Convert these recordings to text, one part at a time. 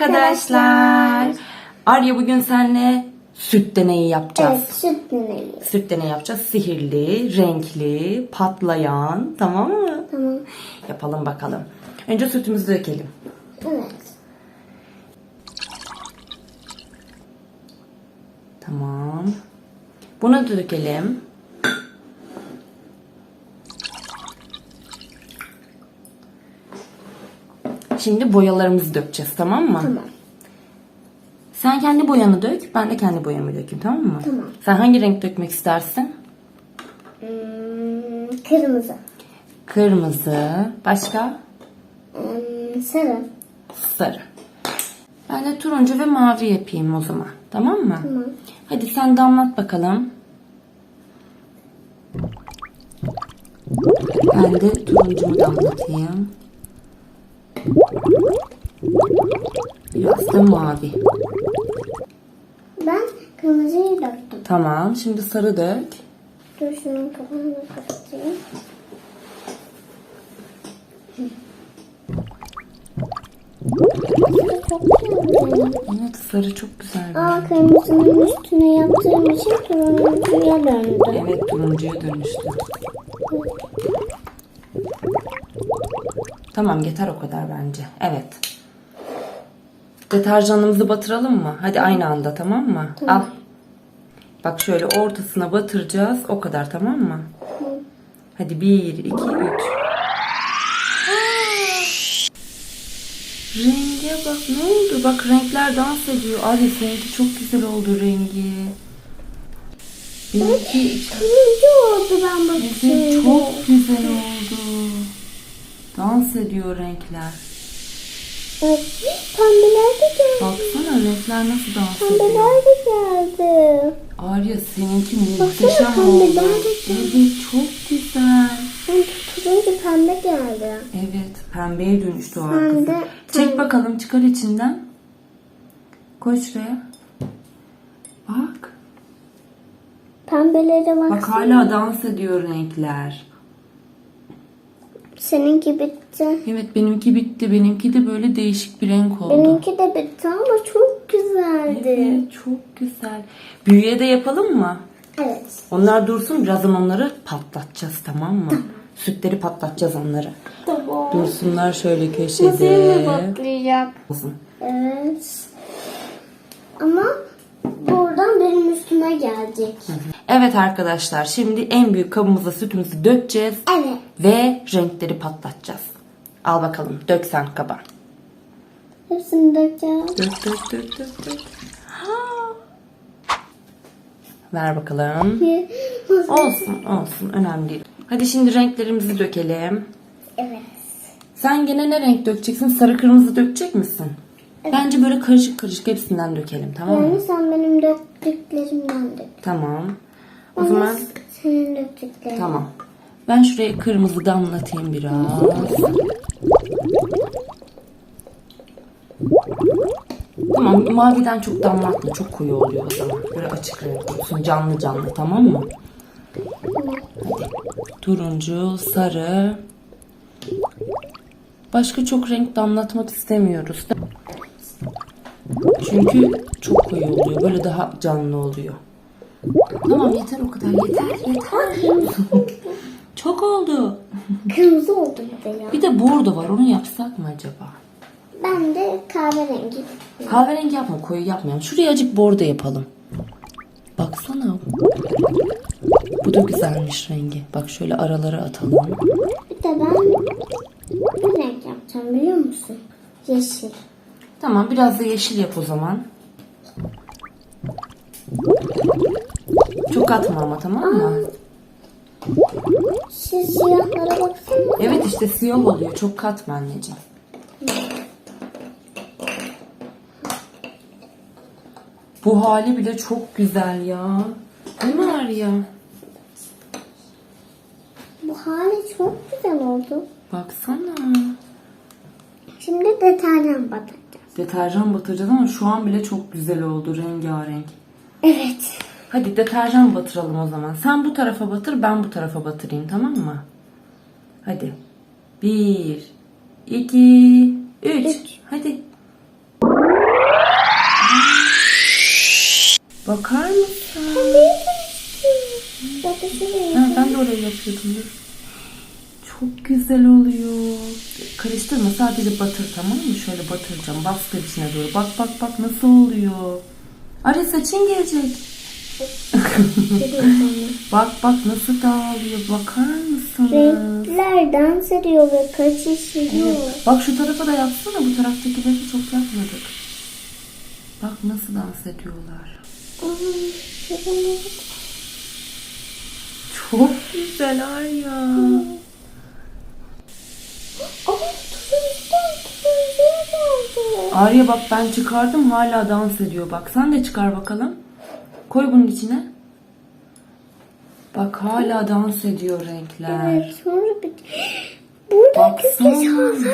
arkadaşlar. Arya bugün seninle süt deneyi yapacağız. Evet, süt deneyi. Süt deneyi yapacağız. Sihirli, renkli, patlayan. Tamam mı? Tamam. Yapalım bakalım. Önce sütümüzü dökelim. Evet. Tamam. Bunu da dökelim. Şimdi boyalarımızı dökeceğiz tamam mı? Tamam. Sen kendi boyanı dök, ben de kendi boyamı dökeyim tamam mı? Tamam. Sen hangi renk dökmek istersin? Hmm, kırmızı. Kırmızı. Başka? Hmm, sarı. Sarı. Ben de turuncu ve mavi yapayım o zaman. Tamam mı? Tamam. Hadi sen damlat bakalım. Ben de turuncumu damlatayım. Biraz da mavi. Ben kırmızıyı döktüm. Tamam. Şimdi sarı dök. Dur şunun kapağını kapatayım. Evet sarı çok güzel. Aa kırmızının üstüne yaptığım için turuncuya döndü. Evet turuncuya dönüştü. Tamam yeter o kadar bence. Evet. Deterjanımızı batıralım mı? Hadi aynı anda tamam mı? Al. Bak şöyle ortasına batıracağız. O kadar tamam mı? Hadi bir, iki, üç. Renge bak ne oldu? Bak renkler dans ediyor. Abi seninki çok güzel oldu rengi. Benimki Turuncu oldu ben bakıyorum. çok güzel oldu. Dans ediyor renkler. Evet. Pembeler de geldi. Baksana renkler nasıl dans ediyor. Pembeler de geldi. Arya seninki muhteşem pembeler oldu. de Evet çok güzel. Ben turuncu pembe geldi. Evet pembeye dönüştü o arkası. Çek bakalım çıkar içinden. Koy şuraya. Bak. Pembelere bak. Bak hala dans ediyor renkler. Seninki bitti. Evet benimki bitti. Benimki de böyle değişik bir renk oldu. Benimki de bitti ama çok güzeldi. Evet çok güzel. Büyüye de yapalım mı? Evet. Onlar dursun birazdan onları patlatacağız tamam mı? Sütleri patlatacağız onları. Tamam. Dursunlar şöyle Nasıl köşede. patlayacak? Olsun. Evet. Ama buradan benim üstüme gelecek. Evet arkadaşlar şimdi en büyük kabımıza sütümüzü dökeceğiz Evet. ve renkleri patlatacağız. Al bakalım dök sen kaba. Hepsini dökeceğim. Dök dök dök dök dök. Ver bakalım. Olsun olsun önemli değil. Hadi şimdi renklerimizi dökelim. Evet. Sen gene ne renk dökeceksin? Sarı kırmızı dökecek misin? Bence böyle karışık karışık hepsinden dökelim tamam mı? Yani sen benim döktüklerimden dök. Tamam. O zaman tamam. Ben şuraya kırmızı damlatayım biraz. Tamam maviden çok damlatma çok koyu oluyor o zaman. Böyle açık renk olsun canlı canlı tamam mı? Hadi. Turuncu, sarı. Başka çok renk damlatmak istemiyoruz. Çünkü çok koyu oluyor. Böyle daha canlı oluyor. Tamam yeter o kadar yeter yeter. çok oldu. Kırmızı oldu bir de ya. Bir de bordo var onu yapsak mı acaba? Ben de kahverengi. Kahverengi yapma koyu yapmayalım. Şuraya acık bordo yapalım. Baksana. Bu da güzelmiş rengi. Bak şöyle aralara atalım. Bir de ben bir renk yapacağım biliyor musun? Yeşil. Tamam biraz da yeşil yap o zaman. Çok atma ama tamam mı? Şu siyahlara baksana. Evet işte siyah oluyor. Çok katma anneciğim. Bu hali bile çok güzel ya. Değil mi Arya? Bu hali çok güzel oldu. Baksana. Şimdi deterjan batacağız. Deterjan batıracağız ama şu an bile çok güzel oldu rengarenk. Evet. Hadi deterjan batıralım o zaman. Sen bu tarafa batır ben bu tarafa batırayım tamam mı? Hadi. Bir, iki, üç. üç. Hadi. Bakar mısın? Ha, ben de oraya yapıyordum. Çok güzel oluyor. Karıştırma sadece batır tamam mı? Şöyle batıracağım. Bastır içine doğru. Bak bak bak nasıl oluyor. Arı saçın gelecek. Bak bak nasıl dağılıyor. Bakar mısınız? Renkler dans ediyor ve kaçışıyor. Bak şu tarafa da yapsana. Bu taraftakileri çok yapmadık. Bak nasıl dans ediyorlar. Çok güzel Arya. Arya bak ben çıkardım hala dans ediyor. Bak sen de çıkar bakalım. Koy bunun içine. Bak hala dans ediyor renkler. Evet, sonra bir... Burada Baksana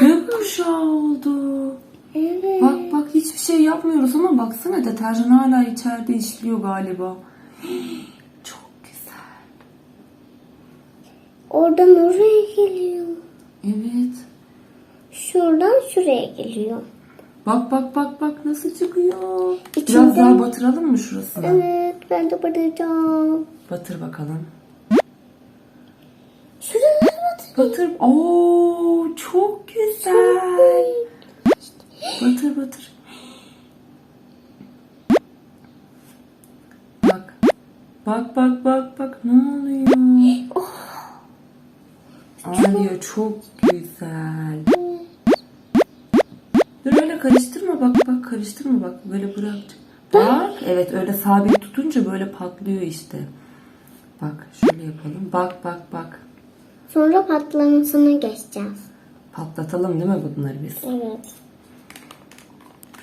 gökkuşağı oldu. Evet. Bak bak hiçbir şey yapmıyoruz ama baksana deterjan hala içeride işliyor galiba. Çok güzel. Oradan oraya geliyor. Evet. Şuradan şuraya geliyor. Bak bak bak bak nasıl çıkıyor. Biraz İçinden- daha batıralım mı şurasına? Evet ben de batıracağım. Batır bakalım. Şuraya batır. Batır. Oo çok güzel. Batır batır. Bak. Bak bak bak bak ne oluyor? Arya çok güzel. Dur öyle karıştırma bak bak karıştırma bak böyle bırak. Bak evet öyle sabit tutunca böyle patlıyor işte. Bak şöyle yapalım. Bak bak bak. Sonra patlamasına geçeceğiz. Patlatalım değil mi bunları biz? Evet.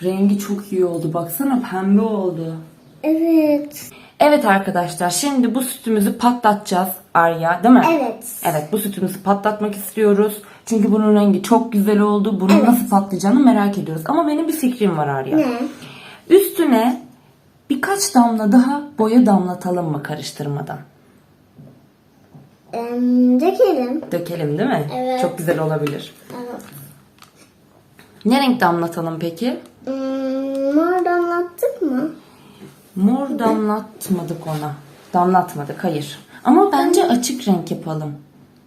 Rengi çok iyi oldu. Baksana pembe oldu. Evet. Evet arkadaşlar şimdi bu sütümüzü patlatacağız Arya değil mi? Evet. Evet bu sütümüzü patlatmak istiyoruz. Çünkü bunun rengi çok güzel oldu. Bunun nasıl patlayacağını merak ediyoruz. Ama benim bir fikrim var Arya. Ne? Üstüne birkaç damla daha boya damlatalım mı karıştırmadan? Em, dökelim. Dökelim değil mi? Evet. Çok güzel olabilir. Evet. Ne renk damlatalım peki? Hmm, mor damlattık mı? Mor damlatmadık ona. Damlatmadık hayır. Ama bence açık renk yapalım.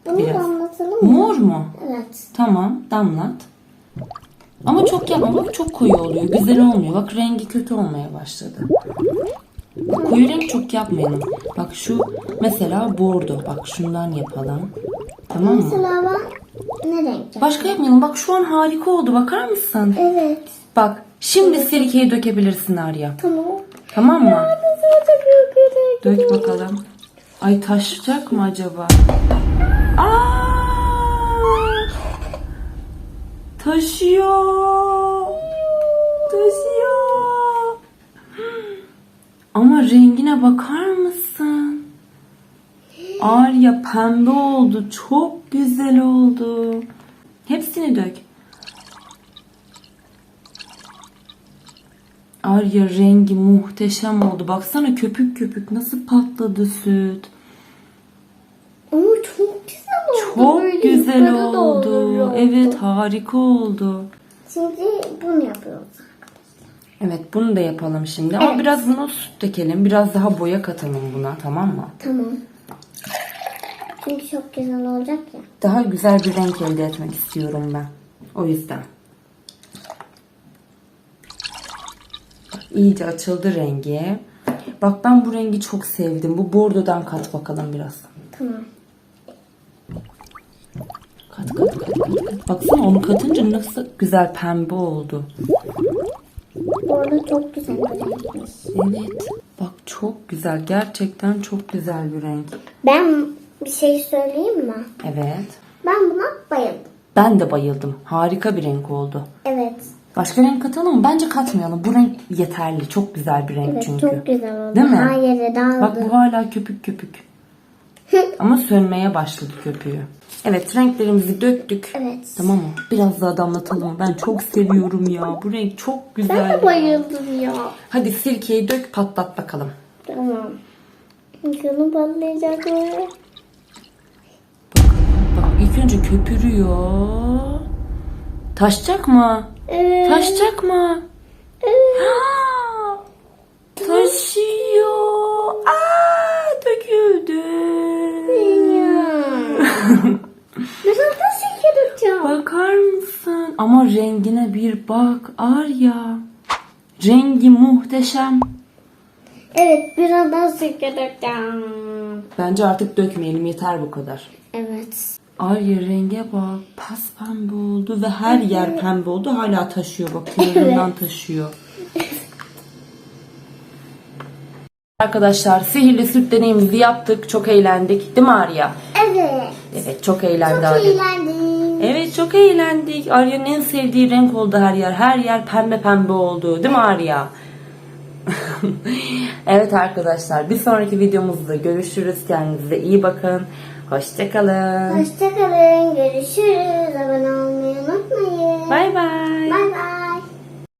Bunu Biraz. damlatalım mı? Mor mu? Evet. Tamam damlat. Ama çok yapma bak çok koyu oluyor. Güzel olmuyor. Bak rengi kötü olmaya başladı. Bak, koyu renk çok yapmayalım. Bak şu mesela bordo. Bak şundan yapalım. Tamam mı? Mesela ben ne renk? Başka yapmayalım. Bak şu an harika oldu. Bakar mısın? Evet. Bak şimdi sirkeyi dökebilirsin Arya. Tamam. Tamam mı? Dök bakalım. Ay taşacak mı acaba? Aa! Taşıyor. Taşıyor. Ama rengine bakar mısın? Arya pembe oldu. Çok güzel oldu. Hepsini dök. Arya rengi muhteşem oldu. Baksana köpük köpük nasıl patladı süt. Ama çok güzel oldu. Çok Böyle güzel yukarı doğru oldu. Evet harika oldu. Şimdi bunu yapıyoruz. Evet bunu da yapalım şimdi. Ama Evet. biraz bunu süt dökelim. Biraz daha boya katalım buna tamam mı? Tamam. Çünkü çok güzel olacak ya. Daha güzel bir renk elde etmek istiyorum ben. O yüzden. Bak, iyice açıldı rengi. Bak ben bu rengi çok sevdim. Bu bordodan kat bakalım biraz. Tamam. Kat kat. Baksana onu katınca nasıl güzel pembe oldu. Bu arada çok güzel bir renkmiş. Evet. Bak çok güzel. Gerçekten çok güzel bir renk. Ben bir şey söyleyeyim mi? Evet. Ben buna bayıldım. Ben de bayıldım. Harika bir renk oldu. Evet. Başka renk katalım mı? Bence katmayalım. Bu renk yeterli. Çok güzel bir renk Evet çünkü. çok güzel oldu. Değil mi? Her yere dağıldı. Bak bu hala köpük köpük. Ama sönmeye başladı köpüğü. Evet renklerimizi döktük. Evet. Tamam mı? Biraz daha damlatalım. Ben çok seviyorum ya. Bu renk çok güzel. Ben de bayıldım ya. Hadi sirkeyi dök patlat bakalım. Tamam. Canım patlayacak böyle. Bak ilk önce köpürüyor. Taşacak mı? Evet. Taşacak mı? Evet. Bakar mısın? Ama rengine bir bak Arya. Rengi muhteşem. Evet biraz daha. Bence artık dökmeyelim yeter bu kadar. Evet. Arya renge bak. Pas pembe oldu ve her yer pembe oldu. Hala taşıyor bak. Kenarından taşıyor. Arkadaşlar sihirli süt deneyimizi yaptık. Çok eğlendik. Değil mi Arya? Evet. Evet çok eğlendi Çok Arya. eğlendim. Evet çok eğlendik. Arya'nın en sevdiği renk oldu her yer. Her yer pembe pembe oldu. Değil mi Arya? evet arkadaşlar bir sonraki videomuzda görüşürüz. Kendinize iyi bakın. Hoşçakalın. Hoşçakalın. Görüşürüz. Abone olmayı unutmayın. Bay bay. Bye bye.